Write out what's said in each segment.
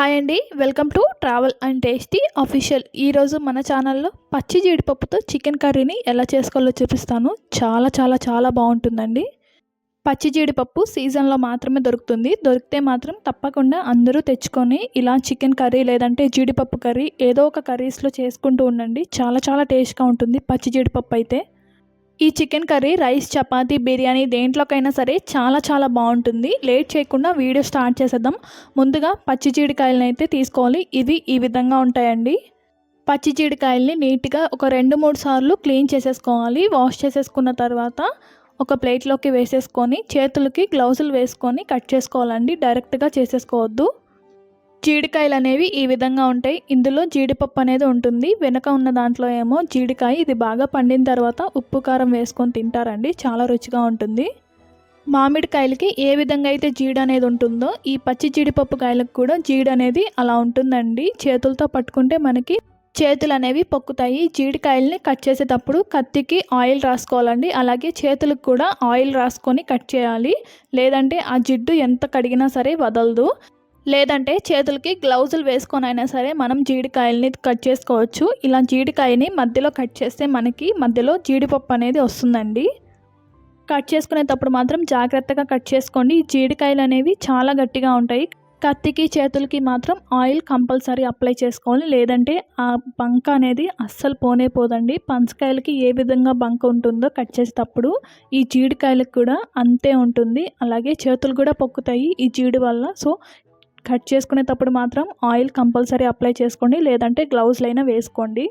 Hi అండి welcome to travel and tasty official ఈరోజు మన ఛానల్లో పచ్చి జీడిపప్పుతో చికెన్ కర్రీని ఎలా చేసుకోవాలో చూపిస్తాను. చాలా చాలా చాలా బాగుంటుందండి. పచ్చి జీడిపప్పు సీజన్లో మాత్రమే దొరుకుతుంది. దొరికితే మాత్రం తప్పకుండా అందరూ తెచ్చుకొని ఇలా చికెన్ కర్రీ లేదంటే జీడిపప్పు కర్రీ ఏదో ఒక కర్రీస్లో చేసుకుంటూ ఉండండి. చాలా చాలా టేస్ట్గా ఉంటుంది పచ్చి జీడిపప్పు అయితే. ఈ chicken curry rice chapati biryani దేంట్లోకైనా సరే చాలా చాలా బాగుంటుంది. లేట్ చేయకుండా వీడియో స్టార్ట్ చేసేద్దాం. ముందుగా పచ్చి జీడికాయలను అయితే తీసుకోవాలి. ఇవి ఈ విధంగా ఉంటాయండి. పచ్చి జీడికాయల్ని నీట్గా ఒక రెండు మూడు సార్లు క్లీన్ చేసేసుకోవాలి. వాష్ చేసేసుకున్న తర్వాత ఒక ప్లేట్లోకి వేసేసుకొని చేతులకి గ్లౌజులు వేసుకొని కట్ చేసుకోవాలండి. డైరెక్ట్గా చేసేసుకోవద్దు. జీడికాయలు అనేవి ఈ విధంగా ఉంటాయి. ఇందులో జీడిపప్పు అనేది ఉంటుంది. వెనక ఉన్న దాంట్లో ఏమో జీడికాయ. ఇది బాగా పండిన తర్వాత ఉప్పు కారం వేసుకొని తింటారండి. చాలా రుచిగా ఉంటుంది. మామిడికాయలకి ఏ విధంగా అయితే జీడ అనేది ఉంటుందో ఈ పచ్చి జీడిపప్పు కాయలకు కూడా జీడ అనేది అలా ఉంటుందండి. చేతులతో పట్టుకుంటే మనకి చేతులు అనేవి పొక్కుతాయి. జీడికాయల్ని కట్ చేసేటప్పుడు కత్తికి ఆయిల్ రాసుకోవాలండి. అలాగే చేతులకు కూడా ఆయిల్ రాసుకొని కట్ చేయాలి. లేదంటే ఆ జిడ్డు ఎంత కడిగినా సరే వదలదు. లేదంటే చేతులకి గ్లౌజులు వేసుకొని అయినా సరే మనం జీడికాయల్ని కట్ చేసుకోవచ్చు. ఇలా జీడికాయని మధ్యలో కట్ చేస్తే మనకి మధ్యలో జీడిపప్పు అనేది వస్తుందండి. కట్ చేసుకునేటప్పుడు మాత్రం జాగ్రత్తగా కట్ చేసుకోండి. ఈ జీడికాయలు అనేవి చాలా గట్టిగా ఉంటాయి. కత్తికి చేతులకి మాత్రం ఆయిల్ కంపల్సరీ అప్లై చేసుకోవాలి. లేదంటే ఆ బంక అనేది అస్సలు పోనే పోదండి. పంచకాయలకి ఏ విధంగా బంక ఉంటుందో కట్ చేసేటప్పుడు ఈ జీడికాయలకు కూడా అంతే ఉంటుంది. అలాగే చేతులు కూడా పొక్కుతాయి ఈ జీడి వల్ల. సో కట్ చేసుకునేటప్పుడు మాత్రం ఆయిల్ కంపల్సరీ అప్లై చేసుకోండి లేదంటే గ్లౌజ్లు అయినా వేసుకోండి.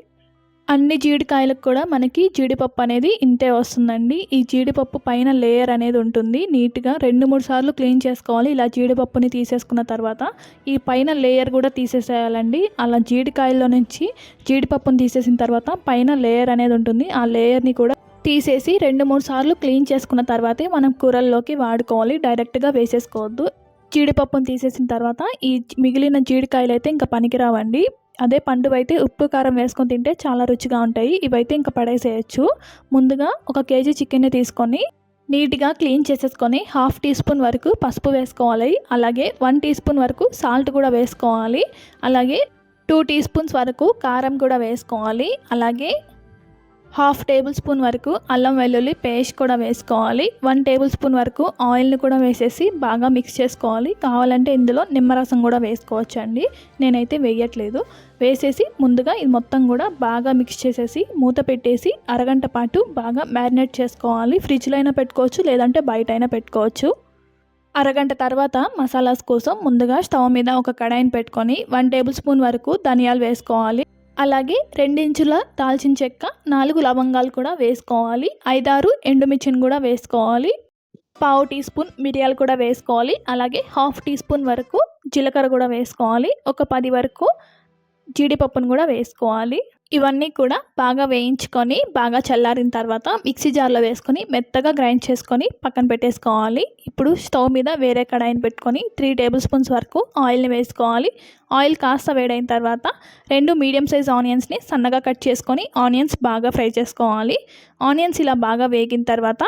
అన్ని జీడికాయలకు కూడా మనకి జీడిపప్పు అనేది ఇంతే వస్తుందండి. ఈ జీడిపప్పు పైన లేయర్ అనేది ఉంటుంది. నీట్గా రెండు మూడు సార్లు క్లీన్ చేసుకోవాలి. ఇలా జీడిపప్పుని తీసేసుకున్న తర్వాత ఈ పైన లేయర్ కూడా తీసేసేయాలండి. అలా జీడికాయల్లో నుంచి జీడిపప్పుని తీసేసిన తర్వాత పైన లేయర్ అనేది ఉంటుంది. ఆ లేయర్ని కూడా తీసేసి రెండు మూడు సార్లు క్లీన్ చేసుకున్న తర్వాతే మనం కూరల్లోకి వాడుకోవాలి. డైరెక్ట్గా వేసేసుకోవద్దు. జీడిపప్పును తీసేసిన తర్వాత ఈ మిగిలిన జీడికాయలు అయితే ఇంకా పనికిరావండి. అదే పండు అయితే ఉప్పు కారం వేసుకొని తింటే చాలా రుచిగా ఉంటాయి. ఇవైతే ఇంకా పడేసేయచ్చు. ముందుగా ఒక కేజీ చికెన్ని తీసుకొని నీట్గా క్లీన్ చేసేసుకొని హాఫ్ టీ స్పూన్ వరకు పసుపు వేసుకోవాలి. అలాగే వన్ టీ స్పూన్ వరకు సాల్ట్ కూడా వేసుకోవాలి. అలాగే టూ టీ స్పూన్స్ వరకు కారం కూడా వేసుకోవాలి. అలాగే హాఫ్ టేబుల్ స్పూన్ వరకు అల్లం వెల్లుల్లి పేస్ట్ కూడా వేసుకోవాలి. వన్ టేబుల్ స్పూన్ వరకు ఆయిల్ని కూడా వేసేసి బాగా మిక్స్ చేసుకోవాలి. కావాలంటే ఇందులో నిమ్మరసం కూడా వేసుకోవచ్చు అండి నేనైతే వేయట్లేదు. వేసేసి ముందుగా ఇది మొత్తం కూడా బాగా మిక్స్ చేసేసి మూత పెట్టేసి అరగంట పాటు బాగా మ్యారినేట్ చేసుకోవాలి. ఫ్రిడ్జ్లో అయినా పెట్టుకోవచ్చు లేదంటే బయట అయినా పెట్టుకోవచ్చు. అరగంట తర్వాత మసాలాస్ కోసం ముందుగా స్టవ్ మీద ఒక కడాయిని పెట్టుకొని వన్ టేబుల్ స్పూన్ వరకు ధనియాలు వేసుకోవాలి. అలాగే రెండించుల దాల్చిన చెక్క నాలుగు లవంగాలు కూడా వేసుకోవాలి. ఐదారు ఎండుమిర్చిని కూడా వేసుకోవాలి. పావు టీ స్పూన్ మిరియాలు కూడా వేసుకోవాలి. అలాగే హాఫ్ టీ స్పూన్ వరకు జీలకర్ర కూడా వేసుకోవాలి. ఒక పది వరకు జీడిపప్పును కూడా వేసుకోవాలి. ఇవన్నీ కూడా బాగా వేయించుకొని బాగా చల్లారిన తర్వాత మిక్సీ జార్లో వేసుకొని మెత్తగా గ్రైండ్ చేసుకొని పక్కన పెట్టేసుకోవాలి. ఇప్పుడు స్టవ్ మీద వేరే కడాయిని పెట్టుకొని త్రీ టేబుల్ స్పూన్స్ వరకు ఆయిల్ని వేసుకోవాలి. ఆయిల్ కాస్త వేడైన తర్వాత రెండు మీడియం సైజ్ ఆనియన్స్ని సన్నగా కట్ చేసుకొని ఆనియన్స్ బాగా ఫ్రై చేసుకోవాలి. ఆనియన్స్ ఇలా బాగా వేగిన తర్వాత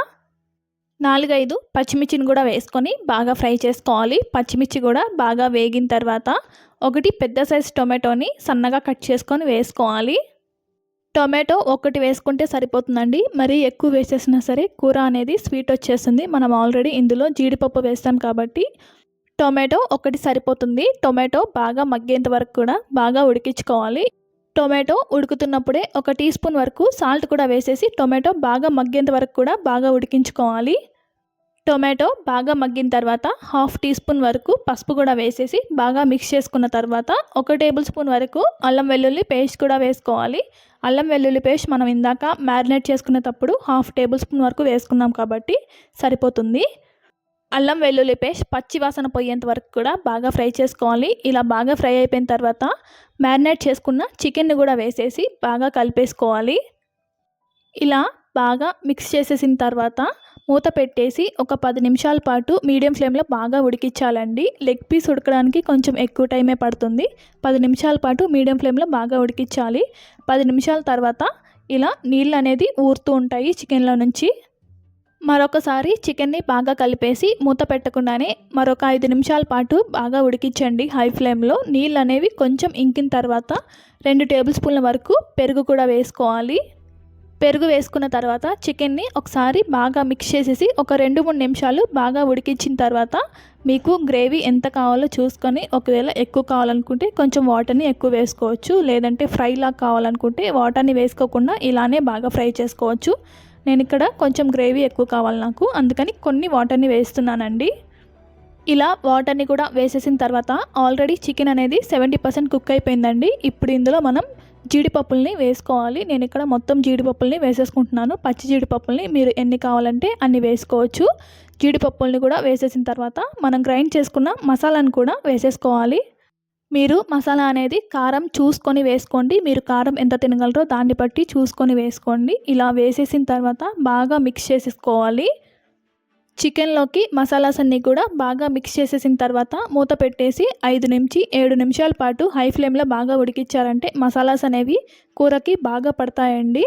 నాలుగైదు పచ్చిమిర్చిని కూడా వేసుకొని బాగా ఫ్రై చేసుకోవాలి. పచ్చిమిర్చి కూడా బాగా వేగిన తర్వాత ఒకటి పెద్ద సైజ్ టొమాటోని సన్నగా కట్ చేసుకొని వేసుకోవాలి. టొమాటో ఒకటి వేసుకుంటే సరిపోతుందండి. మరి ఎక్కువ వేసేసినా సరే కూర అనేది స్వీట్ వచ్చేస్తుంది. మనం ఆల్రెడీ ఇందులో జీడిపప్పు వేస్తాం కాబట్టి టొమాటో ఒకటి సరిపోతుంది. టొమాటో బాగా మగ్గేంత వరకు కూడా బాగా ఉడికించుకోవాలి. టొమాటో ఉడుకుతున్నప్పుడే ఒక టీ స్పూన్ వరకు సాల్ట్ కూడా వేసేసి టొమాటో బాగా మగ్గేంత వరకు కూడా బాగా ఉడికించుకోవాలి. టొమాటో బాగా మగ్గిన తర్వాత హాఫ్ టీ స్పూన్ వరకు పసుపు కూడా వేసేసి బాగా మిక్స్ చేసుకున్న తర్వాత ఒక టేబుల్ స్పూన్ వరకు అల్లం వెల్లుల్లి పేస్ట్ కూడా వేసుకోవాలి. అల్లం వెల్లుల్లి పేస్ట్ మనం ఇందాక మ్యారినేట్ చేసుకునేటప్పుడు హాఫ్ టేబుల్ స్పూన్ వరకు వేసుకున్నాం కాబట్టి సరిపోతుంది. అల్లం వెల్లుల్లి పేస్ట్ పచ్చి వాసన పోయేంత వరకు కూడా బాగా ఫ్రై చేసుకోవాలి. ఇలా బాగా ఫ్రై అయిపోయిన తర్వాత మ్యారినేట్ చేసుకున్న చికెన్ని కూడా వేసేసి బాగా కలిపేసుకోవాలి. ఇలా బాగా మిక్స్ చేసేసిన తర్వాత మూత పెట్టేసి ఒక పది నిమిషాల పాటు మీడియం ఫ్లేమ్లో బాగా ఉడికించాలండి. లెగ్ పీస్ ఉడకడానికి కొంచెం ఎక్కువ టైమే పడుతుంది. పది నిమిషాల పాటు మీడియం ఫ్లేమ్లో బాగా ఉడికించాలి. పది నిమిషాల తర్వాత ఇలా నీళ్ళు అనేది ఊరుతూ ఉంటాయి చికెన్లో నుంచి. మరొకసారి చికెన్ని బాగా కలిపేసి మూత పెట్టకుండానే మరొక ఐదు నిమిషాల పాటు బాగా ఉడికించండి హై ఫ్లేమ్లో. నీళ్ళు అనేవి కొంచెం ఇంకిన తర్వాత రెండు టేబుల్ స్పూన్ల వరకు పెరుగు కూడా వేసుకోవాలి. పెరుగు వేసుకున్న తర్వాత చికెన్ని ఒకసారి బాగా మిక్స్ చేసేసి ఒక రెండు మూడు నిమిషాలు బాగా ఉడికించిన తర్వాత మీకు గ్రేవీ ఎంత కావాలో చూసుకొని ఒకవేళ ఎక్కువ కావాలనుకుంటే కొంచెం వాటర్ని ఎక్కువ వేసుకోవచ్చు. లేదంటే ఫ్రైలా కావాలనుకుంటే వాటర్ని వేసుకోకుండా ఇలానే బాగా ఫ్రై చేసుకోవచ్చు. నేను ఇక్కడ కొంచెం గ్రేవీ ఎక్కువ కావాలి నాకు. అందుకని కొన్ని వాటర్ని వేస్తున్నానండి. ఇలా వాటర్ని కూడా వేసేసిన తర్వాత ఆల్రెడీ చికెన్ అనేది సెవెంటీ పర్సెంట్ కుక్ అయిపోయిందండి. ఇప్పుడు ఇందులో మనం జీడిపప్పుల్ని వేసుకోవాలి. నేను ఇక్కడ మొత్తం జీడిపప్పుల్ని వేసేసుకుంటున్నాను. పచ్చి జీడిపప్పుల్ని మీరు ఎన్ని కావాలంటే అన్ని వేసుకోవచ్చు. జీడిపప్పుల్ని కూడా వేసేసిన తర్వాత మనం గ్రైండ్ చేసుకున్న మసాలాను కూడా వేసేసుకోవాలి. మీరు మసాలా అనేది కారం చూసుకొని వేసుకోండి. మీరు కారం ఎంత తినగలరో దాన్ని బట్టి చూసుకొని వేసుకోండి. ఇలా వేసేసిన తర్వాత బాగా మిక్స్ చేసేసుకోవాలి. చికెన్లోకి మసాలాస్ అన్నీ కూడా బాగా మిక్స్ చేసేసిన తర్వాత మూత పెట్టేసి ఐదు నుంచి ఏడు నిమిషాల పాటు హై ఫ్లేమ్లో బాగా ఉడికిచ్చారంటే మసాలాస్ అనేవి కూరకి బాగా పడతాయండి.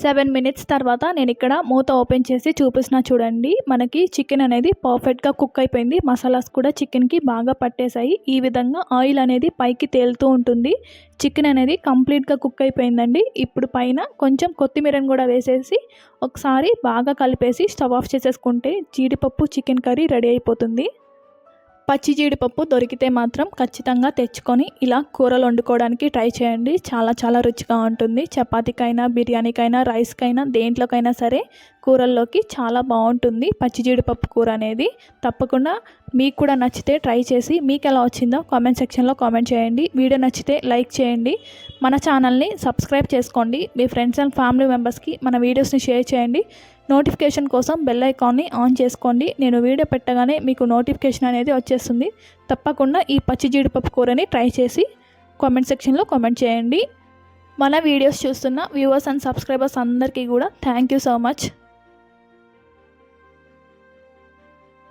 సెవెన్ మినిట్స్ తర్వాత నేను ఇక్కడ మూత ఓపెన్ చేసి చూపిస్తున్నా చూడండి. మనకి చికెన్ అనేది పర్ఫెక్ట్గా కుక్ అయిపోయింది. మసాలాస్ కూడా చికెన్కి బాగా పట్టేశాయి. ఈ విధంగా ఆయిల్ అనేది పైకి తేలుతూ ఉంటుంది. చికెన్ అనేది కంప్లీట్గా కుక్ అయిపోయిందండి. ఇప్పుడు పైన కొంచెం కొత్తిమీరని కూడా వేసేసి ఒకసారి బాగా కలిపేసి స్టవ్ ఆఫ్ చేసేసుకుంటే జీడిపప్పు చికెన్ కర్రీ రెడీ అయిపోతుంది. పచ్చి జీడిపప్పు దొరికితే మాత్రం ఖచ్చితంగా తెచ్చుకొని ఇలా కూరలు వండుకోవడానికి ట్రై చేయండి. చాలా చాలా రుచిగా ఉంటుంది. చపాతీకైనా బిర్యానీకైనా రైస్కైనా దేంట్లోకైనా సరే కూరల్లోకి చాలా బాగుంటుంది. పచ్చి జీడిపప్పు కూర అనేది తప్పకుండా మీకు కూడా నచ్చితే ట్రై చేసి మీకు ఎలా వచ్చిందో కామెంట్ సెక్షన్లో కామెంట్ చేయండి. వీడియో నచ్చితే లైక్ చేయండి. మన ఛానల్ని సబ్స్క్రైబ్ చేసుకోండి. మీ ఫ్రెండ్స్ అండ్ ఫ్యామిలీ మెంబర్స్కి మన వీడియోస్ని షేర్ చేయండి. నోటిఫికేషన్ కోసం బెల్ ఐకాన్ని ఆన్ చేసుకోండి. నేను వీడియో పెట్టగానే మీకు నోటిఫికేషన్ అనేది వచ్చేస్తుంది. తప్పకుండా ఈ పచ్చి జీడిపప్పు కూరని ట్రై చేసి కామెంట్ సెక్షన్లో కామెంట్ చేయండి. మన వీడియోస్ చూస్తున్న వ్యూవర్స్ అండ్ సబ్స్క్రైబర్స్ అందరికీ కూడా థ్యాంక్ యూ సో మచ్.